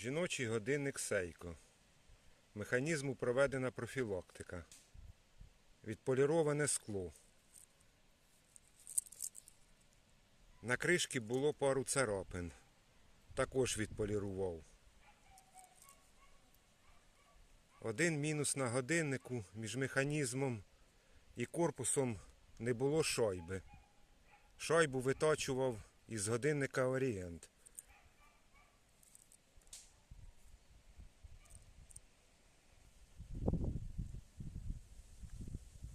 Жіночий годинник Сейко. Механізму проведена профілактика. Відполіроване скло. На кришці було пару царапин. Також відполірував. Один мінус на годиннику між механізмом і корпусом не було шайби. Шайбу витачував із годинника Орієнт.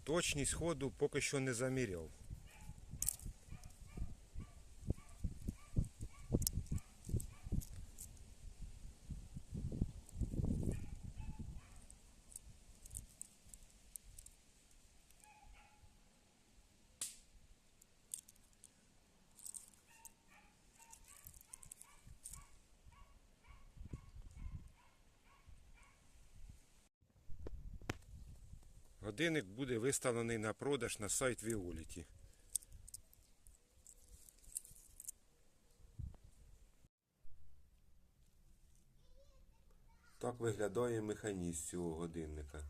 Точність ходу поки що не заміряв. Годинник буде виставлений на продаж на сайт Віоліті. Так виглядає механізм цього годинника.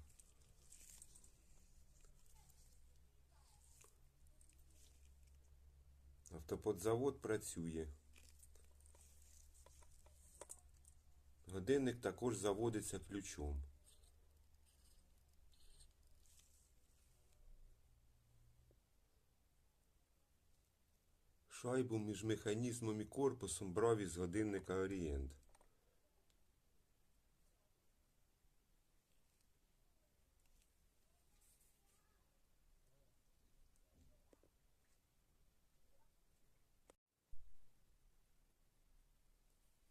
Автоподзавод працює. Годинник також заводиться ключом. Шайбу між механізмом і корпусом брав із годинника Орієнт.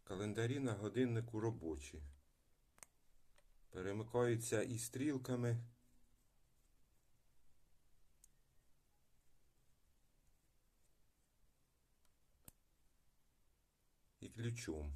Календарі на годиннику робочі. Перемикаються і стрілками. Ключом.